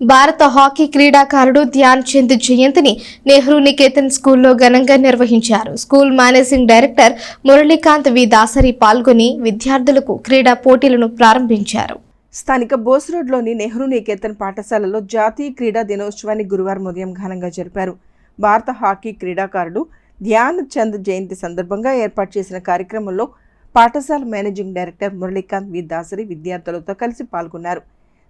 భారత హాకీ క్రీడాకారుడు ధ్యాన్ చంద్ జయంతిని నెహ్రూ నికేతన్ స్కూల్లో ఘనంగా నిర్వహించారు. School managing director Muralikant V. Dasari పాల్గొని విద్యార్థులకు క్రీడా పోటీలను ప్రారంభించారు. స్థానిక బోస్ రోడ్లోని నెహ్రూ నికేతన్ పాఠశాలలో జాతీయ క్రీడా దినోత్సవాన్ని గురువారం ఉదయం ఘనంగా జరిపారు. భారత హాకీ క్రీడాకారుడు ధ్యాన్ చంద్ జయంతి సందర్భంగా ఏర్పాటు చేసిన కార్యక్రమంలో పాఠశాల మేనేజింగ్ డైరెక్టర్ మురళీకాంత్ వి. దాసరి విద్యార్థులతో కలిసి పాల్గొన్నారు.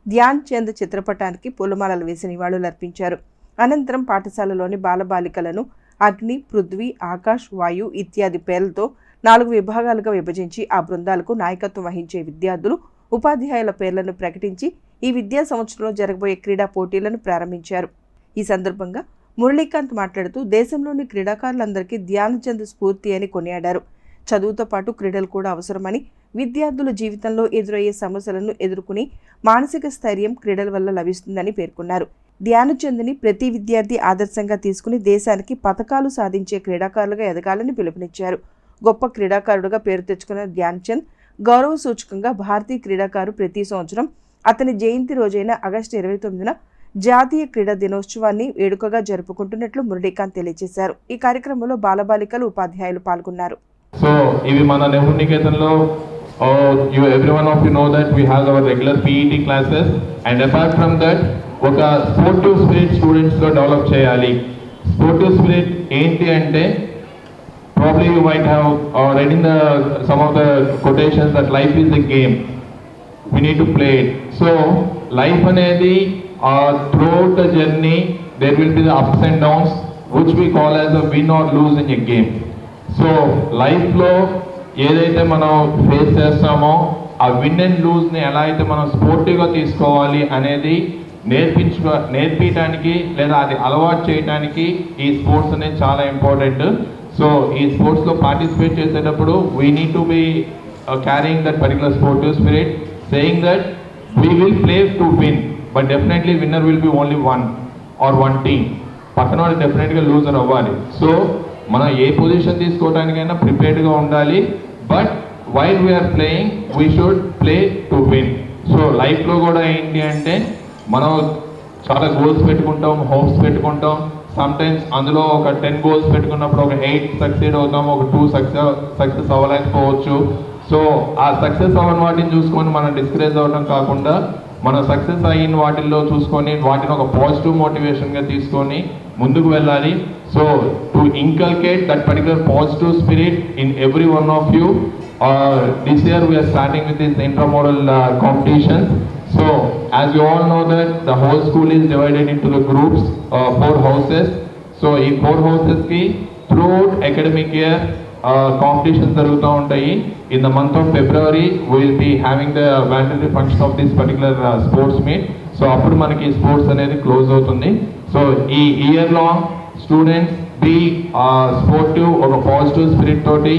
ధ్యాన్ చంద్ చిత్రపటానికి పూలమాలలు వేసి నివాళులర్పించారు అనంతరం పాఠశాలలోని బాలబాలికలను అగ్ని పృథ్వీ ఆకాష్ వాయు ఇత్యాది పేర్లతో నాలుగు విభాగాలుగా విభజించి ఆ బృందాలకు నాయకత్వం వహించే విద్యార్థులు ఉపాధ్యాయుల పేర్లను ప్రకటించి ఈ విద్యా సంవత్సరంలో జరగబోయే క్రీడా పోటీలను ప్రారంభించారు. ఈ సందర్భంగా మురళీకాంత్ మాట్లాడుతూ దేశంలోని క్రీడాకారులందరికీ ధ్యానచంద్ స్ఫూర్తి అని కొనియాడారు. చదువుతో పాటు క్రీడలు కూడా అవసరమని విద్యార్థుల జీవితంలో ఎదురయ్యే సమస్యలను ఎదుర్కొని మానసిక స్థైర్యం క్రీడల వల్ల లభిస్తుందని పేర్కొన్నారు. ధ్యానచంద్ని ప్రతి విద్యార్థి ఆదర్శంగా తీసుకుని దేశానికి పథకాలు సాధించే క్రీడాకారులుగా ఎదగాలని పిలుపునిచ్చారు. గొప్ప క్రీడాకారుడుగా పేరు తెచ్చుకున్న ధ్యాన్చంద్ గౌరవ సూచకంగా భారతీయ క్రీడాకారు ప్రతి సంవత్సరం అతని జయంతి రోజైన ఆగస్టు ఇరవై తొమ్మిదిన జాతీయ క్రీడా దినోత్సవాన్ని వేడుకగా జరుపుకుంటున్నట్లు మురళీకాంత్ తెలియజేశారు. ఈ కార్యక్రమంలో బాలబాలికలు ఉపాధ్యాయులు పాల్గొన్నారు. సో ఇవి మన Nehru నికేతన్లో you every one of you know that we have our regular PET classes and apart from that ఒక స్పోర్టివ్ స్పిరిట్ స్టూడెంట్స్లో డెవలప్ చేయాలి స్పోర్టివ్ స్పిరిట్ ఏంటి అంటే probably you might have read in the the some of the quotations that life is a game we need to play so so life అనేది throughout the the journey will will be the ups and downs which we call as win or lose lose in a game so లైఫ్లో ఏదైతే మనం face చేస్తామో ఆ win and లూజ్ని ఎలా అయితే మనం స్పోర్టివ్గా తీసుకోవాలి అనేది నేర్పించుకో నేర్పించడానికి లేదా అది అలవాటు చేయడానికి ఈ స్పోర్ట్స్ అనేది చాలా ఇంపార్టెంట్ సో ఈ స్పోర్ట్స్లో పార్టిసిపేట్ చేసేటప్పుడు we need to be carrying that particular sportive spirit saying that we will play to win but definitely winner will be only one or one team పక్కన వాళ్ళు డెఫినెట్గా లూజర్ అవ్వాలి. So మనం ఏ position తీసుకోవడానికైనా ప్రిపేర్డ్గా ఉండాలి. But while we are playing we should play to win so లైఫ్లో కూడా ఏంటి అంటే మనం చాలా గోల్స్ పెట్టుకుంటాం హోప్స్ పెట్టుకుంటాం. సమ్ టైమ్స్ అందులో ఒక టెన్ గోల్స్ పెట్టుకున్నప్పుడు ఒక ఎయిట్ సక్సెడ్ అవుతాం ఒక టూ సక్సెస్ సక్సెస్ అవ్వలేకపోవచ్చు. సో ఆ సక్సెస్ అవ్వని వాటిని చూసుకొని మనం డిస్కరేజ్ అవ్వడం కాకుండా మనం సక్సెస్ అయిన వాటిల్లో చూసుకొని వాటిని ఒక పాజిటివ్ మోటివేషన్గా తీసుకొని ముందుకు వెళ్ళాలి. So to inculcate that particular positive spirit in every one of you this year we are starting with this intermodal competitions so as you all know that the whole school is divided into the groups four houses so ఈ four హౌసెస్కి కి out academic year competitions జరుగుతూ ఉంటాయి. In the month of February will be having the వ్యాండరీ function of this particular sports meet so అప్పుడు మనకి sports అనేది close అవుతుంది. So ఈ year long students be sportive ఒక పాజిటివ్ స్పిరిట్ తోటి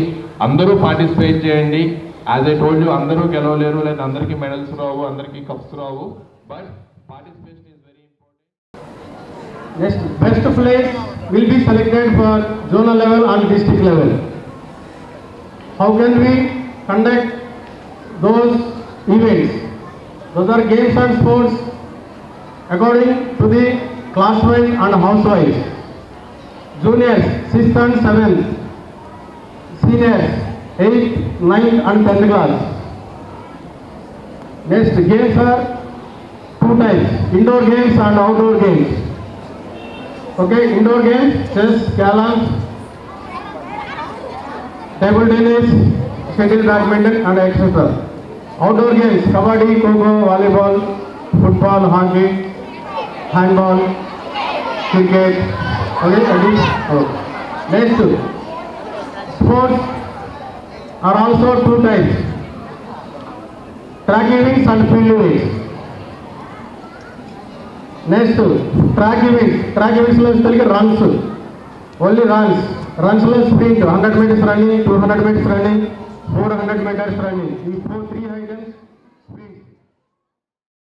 అందరూ పార్టిసిపేట్ చేయండి. యాజ్ ఐ టోల్డ్ యూ అందరూ గెలవలేరు లేదా అందరికీ మెడల్స్ రావు అందరికీ cups Rao. But participation is very important next best place will be selected for zonal level and district level How can we conduct those events? Those are games and sports according to the class-wise and house-wise. Juniors, sixth and seventh. Seniors, eighth, ninth and tenth class. Next, games are two types, indoor games and outdoor games. Okay, indoor games, chess, carom, table tennis shuttle badminton and etcetera outdoor games kabaddi kho kho volleyball football hockey handball cricket okay అది next sports are also two types track events and field events next track events track ఈవెంట్స్లో వచ్చేసరికి runs only runs రన్స్లో sprint hundred metres running two hundred metres running four hundred metres running ఈ four three items